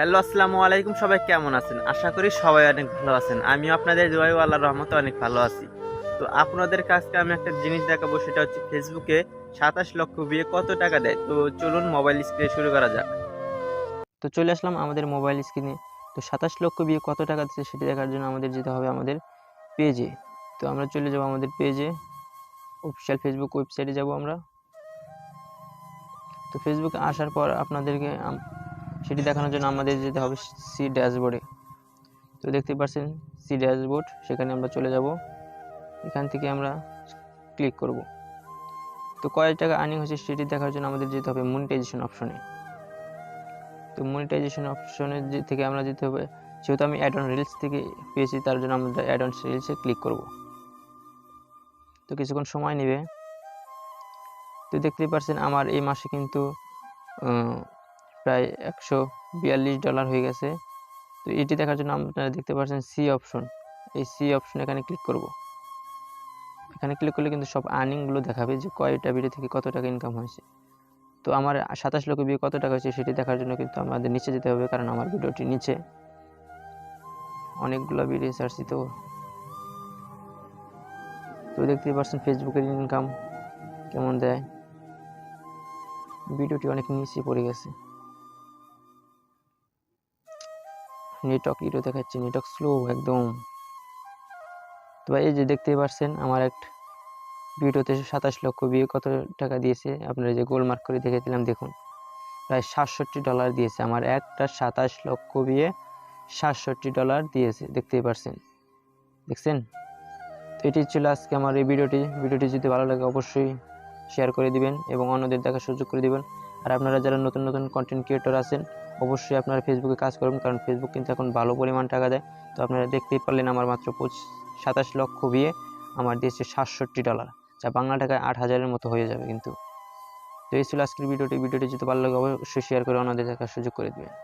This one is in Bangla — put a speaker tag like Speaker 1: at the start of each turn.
Speaker 1: হ্যালো, আসসালামু আলাইকুম। সবাই কেমন আছেন? আশা করি সবাই অনেক ভালো আছেন। আমিও আপনাদের দোয়াই আল্লাহর রহমতে অনেক ভালো আছি। তো আপনাদের কাছকে আমি একটা জিনিস দেখাবো, সেটা হচ্ছে ফেসবুকে সাতাশ লক্ষ বিয়ে কত টাকা দেয়? তো চলুন মোবাইল স্ক্রিনে শুরু করা যাক। তো চলে আসলাম আমাদের মোবাইল স্ক্রিনে। তো সাতাশ লক্ষ বিয়ে কত টাকা দিচ্ছে সেটা দেখার জন্য আমাদের যেতে হবে আমাদের পেজে। তো আমরা চলে যাব আমাদের পেজে। অফিসিয়াল ফেসবুক ওয়েবসাইটে যাব আমরা। তো ফেসবুকে আসার পর আপনাদেরকে সেটি দেখানোর জন্য আমাদের যেতে হবে সি ড্যাশবোর্ডে তো দেখতে পাচ্ছেন সি ড্যাশবোর্ড সেখানে আমরা চলে যাব। এখান থেকে আমরা ক্লিক করব। তো কয় টাকা আর্নিং হচ্ছে সেটি দেখার জন্য আমাদের যেতে হবে মনিটাইজেশন অপশনে তো মনিটাইজেশন অপশনে থেকে আমরা যেতে হবে যেহেতু আমি অ্যাড অন রিলস থেকে পেয়েছি, তার জন্য আমরা অ্যাড অন রিলসে ক্লিক করব। তো কিছুক্ষণ সময় নেবে। তো দেখতেই পাচ্ছেন আমার এই মাসে কিন্তু প্রায় একশো বিয়াল্লিশ ডলার হয়ে গেছে। তো এটি দেখার জন্য আপনারা দেখতে পাচ্ছেন সি অপশন এই সি অপশন এখানে ক্লিক করব। এখানে ক্লিক করলে কিন্তু সব আর্নিংগুলো দেখাবে যে কয়টা ভিডিও থেকে কত টাকা ইনকাম হয়েছে। তো আমার সাতাশ লক্ষ বিয়ে কত টাকা হয়েছে সেটি দেখার জন্য কিন্তু আমাদের নিচে যেতে হবে কারণ আমার ভিডিওটি নিচে। অনেকগুলো ভিডিও ছাড়ছি তো তো দেখতেই পাচ্ছেন ফেসবুকের ইনকাম কেমন দেয়। ভিডিওটি অনেক নিচে পড়ে গেছে। নেটওয়ার্ক ইরো দেখাচ্ছে নেটওয়ার্ক স্লো একদম। তো ভাই এই যে দেখতেই পাচ্ছেন আমার এক ভিডিওতে সাতাশ লক্ষ বিয়ে কত টাকা দিয়েছে, আপনারা যে গোল মার্ক করে দেখেছিলাম, দেখুন। প্রায় সাতষট্টি ডলার দিয়েছে, আমার একটা সাতাশ লক্ষ বিয়ে সাতষট্টি ডলার দিয়েছে, দেখতেই পাচ্ছেন দেখছেন? তো এটি ছিল আজকে আমার এই ভিডিওটি। ভিডিওটি যদি ভালো লাগে, অবশ্যই শেয়ার করে দিবেন এবং অন্যদের দেখার সুযোগ করে দিবেন। আর আপনারা যারা নতুন নতুন কন্টেন্ট ক্রিয়েটর আছেন অবশ্যই আপনারা ফেসবুকে কাজ করুন কারণ ফেসবুক কিন্তু এখন ভালো পরিমাণ টাকা দেয়। তো আপনারা দেখতেই পারলেন আমার মাত্র সাতাশ লক্ষ বিয়ে আমার দিয়েছে সাতষট্টি ডলার যা বাংলা টাকায় আট হাজারের মতো হয়ে যাবে কিন্তু। তো এই ছিল আজকের ভিডিওটি। ভিডিওটি যদি ভালো লাগে, অবশ্যই শেয়ার করে অন্যদের দেখার সুযোগ করে দেবেন।